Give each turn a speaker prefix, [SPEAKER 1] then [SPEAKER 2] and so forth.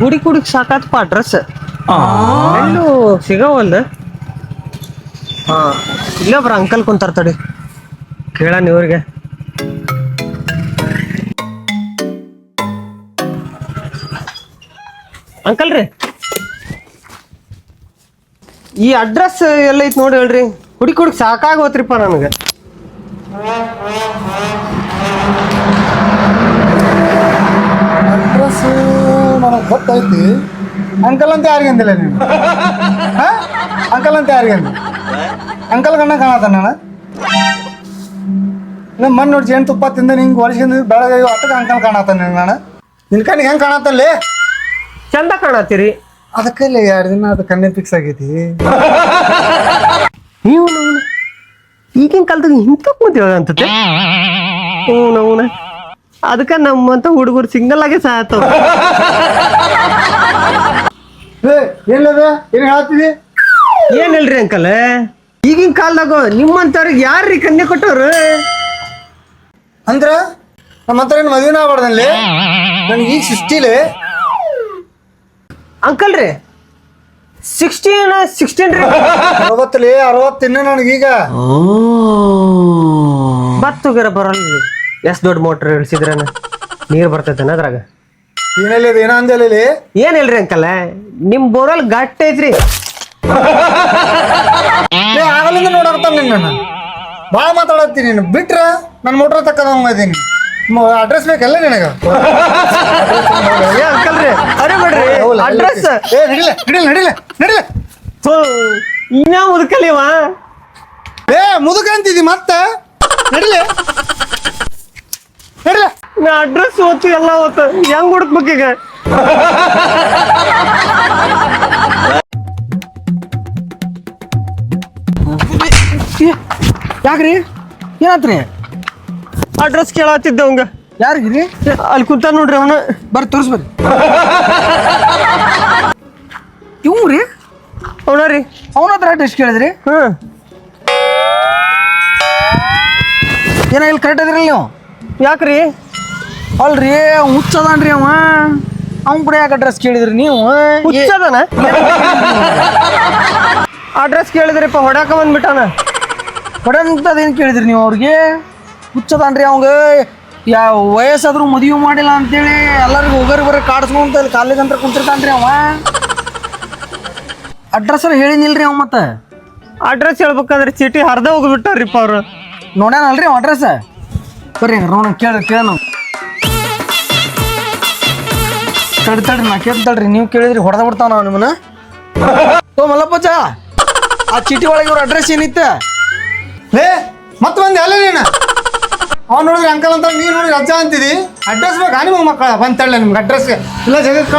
[SPEAKER 1] ಹುಡಿ ಕುಡಿಕ್ ಸಾಕಾತಪ್ಪ ಅಡ್ರೆಸ್ ಎಲ್ಲೂ ಸಿಗವಲ್ಲ ಹಾ. ಇಲ್ಲ ಒಬ್ರು ಅಂಕಲ್ ಕುಂತಾರ ತಡಿ. ಕೇಳಣ ಇವ್ರಿಗೆ ಅಂಕಲ್ ರೀ. ಈ ಅಡ್ರೆಸ್ ಎಲ್ಲ ಐತ್ ನೋಡಿ ಹೇಳ್ರಿ. ಹುಡಿ ಕುಡಿಕ್ ಸಾಕಾಗೋತ್ರಿಪ್ಪ ನನಗೆ.
[SPEAKER 2] ಗೊತ್ತೈತಿ ಅಂಕಲ್ ಅಂತ ಯಾರಿಗಂದಿಲ್ಲ ನೀನು? ಹಾ? ಅಂಕಲ್ ಅಂತ ಯಾರಿಗೆ ಅಂದಿ? ಅಂಕಲ್ ಕಣ್ಣ ಕಾಣತ್ತ ನಾನು ನಮ್ಮ ಮಣ್ಣು ನೋಡಿ ಜೇನು ತುಪ್ಪ ತಿಂದ ನಿಂಗೆ ಹೊಲಿಸ್ಕೊಂಡು ಬೆಳಗ್ಗೆ ಅಟ್ಟಕ್ಕೆ ಅಂಕಲ್ ಕಾಣತ್ತ ನೀನು ನಾನು ನಿನ್ ಕಣ್ಣಿಗೆ ಹೆಂಗೆ ಕಾಣತ್ತಲ್ಲಿ?
[SPEAKER 1] ಚಂದ ಕಾಣತ್ತೀರಿ.
[SPEAKER 2] ಅದಕ್ಕೆ ಎರಡು ದಿನ ಅದು ಕಣ್ಣೆ ಫಿಕ್ಸ್ ಆಗೈತಿ.
[SPEAKER 1] ನೀವು ಈಗಿನ ಕಾಲದಾಗ ಇಂಥ ಕೂತೀವ ಅಂತತೆ ಹ್ಞೂ ನವ್ನ ಅದಕ್ಕೆ ನಮ್ಮಂತ ಹುಡುಗರು ಸಿಂಗಲ್ ಆಗಿ ಸಾಯ್ತವ
[SPEAKER 2] ಏನು ಹೇಳ್ತಿದಿ
[SPEAKER 1] ಹೇಳ್ರಿ ಅಂಕಲ್? ಈಗಿನ ಕಾಲದಾಗ ನಿಮ್ಮಂತವ್ರಿಗೆ ಯಾರ್ರಿ ಕನ್ಯೆ ಕೊಟ್ಟವ್ರು?
[SPEAKER 2] ಅಂದ್ರ ನಮ್ಮ ಹತ್ರ ಏನು ಮದುವೆನ ಆಗ್ಬಾರ್ದಲ್ಲಿ ನನಗೆ ಈಗ ಸಿಸ್ಟಿಲಿ
[SPEAKER 1] ಅಂಕಲ್ ರೀ ಸಿಕ್ಸ್ಟೀನ್ ಸಿಕ್ಸ್ಟೀನ್ ರೀ.
[SPEAKER 2] ಅರವತ್ತಲ್ಲಿ ಅರವತ್ತಿನ್ನ ನನಗೀಗ?
[SPEAKER 1] ಬತ್ತುಗರ ಬರಲ್ಲ ಎಷ್ಟ್ ದೊಡ್ಡ ಮೋಟ್ರ್ ಇಳಿಸಿದ್ರೇನ? ನೀರ್ ಬರ್ತೈತೆ ಅದ್ರಾಗ?
[SPEAKER 2] ಏನಿಲ್ಲ ಇದು ಏನೋ ಅಂದಿಲ್ಲ
[SPEAKER 1] ಏನಿಲ್ರಿ ಹೇಳ್ರಿ ಅಂಕಲ್? ನಿಮ್ ಬೋರಲ್ ಗಟ್ಟ ಐತ್ರಿ.
[SPEAKER 2] ಏ ಆಗಲಿಂದ ನೋಡಕತ್ತಾನ ನಿನ್ನ ಭಾಳ ಮಾತಾಡತ್ತೀನಿ ನೀನು. ಬಿಟ್ರ ನನ್ನ ಮೋಟ್ರ್ ತಕ್ಕದಂಗ ಇದೀನಿ ಅಡ್ರೆಸ್ ಬೇಕಲ್ಲ ನಿನಗ?
[SPEAKER 1] ಏ ಅಂಕಲ್ ರೀ ಅರೆ ಬಿಡ್ರಿ. ಅಡ್ರೆಸ್
[SPEAKER 2] ಏ ನಡಿಲೆ ನಡಿಲ್ಲ ನಡಿಲ್ಲ ನಡಿಲೆ.
[SPEAKER 1] ಇನ್ನ ಮುದುಕಲಿವ
[SPEAKER 2] ಏ ಮುದುಕ ಅಂತಿದಿ ಮತ್ತೆ? ನಡಿಲೆ ನಡಿಲೆ.
[SPEAKER 1] ನಾ ಅಡ್ರೆಸ್ ಓದ್ತು ಎಲ್ಲ ಓದ್ತು. ಹೆಂಗ್ ಹುಡುಕ್ಬೇಕೀಗ
[SPEAKER 2] ಯಾಕ್ರಿ? ಏನಾತ್ರಿ?
[SPEAKER 1] ಅಡ್ರೆಸ್ ಕೇಳತ್ತಿದ್ದೆ ಅವಂಗ.
[SPEAKER 2] ಯಾರಿಗ್ರಿ
[SPEAKER 1] ಅಲ್ಲಿ ಕುಂತ ನೋಡ್ರಿ ಅವನು.
[SPEAKER 2] ಬರ್ ತೋರಿಸ್ಬರ್ರಿ. ಇವ್ ರೀ?
[SPEAKER 1] ಅವನ ರೀ.
[SPEAKER 2] ಅವನ ಹತ್ರ ಅಡ್ರೆಸ್ ಕೇಳಿದ್ರಿ?
[SPEAKER 1] ಹ್ಮ್
[SPEAKER 2] ಏನ ಇಲ್ಲಿ ಕರೆಕ್ಟ್ ಅದ್ರಲ್ಲ ನೀವು?
[SPEAKER 1] ಯಾಕ್ರಿ?
[SPEAKER 2] ಅಲ್ರಿ ಹುಚ್ಚದನ್ರಿ ಅವ ಅವ್ನ ಕೂಡ ಯಾಕೆ ಅಡ್ರೆಸ್ ಕೇಳಿದ್ರಿ ನೀವು?
[SPEAKER 1] ಹುಚ್ಚದನ? ಅಡ್ರೆಸ್ ಕೇಳಿದ್ರಿಪ್ಪ ಹೊಡ್ಯಾಕ ಬಂದ್ಬಿಟ್ಟಾನ.
[SPEAKER 2] ಹೊಡೆಂಥದ್ದೇನು ಕೇಳಿದ್ರಿ ನೀವು ಅವ್ರಿಗೆ? ಹುಚ್ಚದಾನ್ರಿ ಅವಂಗ ಯಾವ ವಯಸ್ಸಾದ್ರೂ ಮದುವೆ ಮಾಡಿಲ್ಲ ಅಂತೇಳಿ ಎಲ್ಲರಿಗೂ ಹೋಗರ್ ಬರ ಕಾಡಿಸ್ಕೊಂತ ಇಲ್ಲಿ ಕಾಲೇಜ್ ಅಂತ ಕುಂತಿರ್ತಾನ್ರಿ ಅವ ಅಡ್ರೆಸ್ ಹೇಳಿನಿಲ್ರಿ ಅವ ಮತ್ತೆ?
[SPEAKER 1] ಅಡ್ರೆಸ್ ಹೇಳ್ಬೇಕಂದ್ರೆ ಚೀಟಿ ಹರ್ದ ಹೋಗ್ಬಿಟ್ಟಾರ್ರಿಪ್ಪ ಅವ್ರು.
[SPEAKER 2] ನೋಡ್ಯಾನಲ್ರಿ ಅವ ಅಡ್ರೆಸ್ ಬರ್ರಿ ನೋಡೋಣ ಕೇಳಿ ಕೇಳ ತಡಿ ತಡಿ ನಾ ಕೇಳ್ತಾಳ್ರಿ ನೀವು ಕೇಳಿದ್ರಿ ಹೊಡೆದ ಬಿಡ್ತಾವ ನಾವು ನಿಮ್ಮನ್ನ. ಓ ಮಲ್ಲಪ್ಪಚ್ಚ ಆ ಚೀಟಿ ಒಳಗೆ ಇವ್ರ ಅಡ್ರೆಸ್ ಏನಿತ್ತ? ಲೇ, ಮತ್ತೆ ಬಂದೆ, ಅಲ್ಲ ನೀನು. ಅವ್ನು ನೋಡಿದ್ರೆ ಅಂಕಲ್ ಅಂತ ನೀನು ನೋಡಿದ್ರೆ ಅಜ್ಜ ಅಂತಿದಿ. ಅಡ್ರೆಸ್ ಬೇಕಾ ನಿಮಗೆ ಮಕ್ಕಳ? ಬಂತಳ್ಳೆ ನಿಮ್ಗೆ ಅಡ್ರೆಸ್ಗೆ ಇಲ್ಲ, ಜಗತ್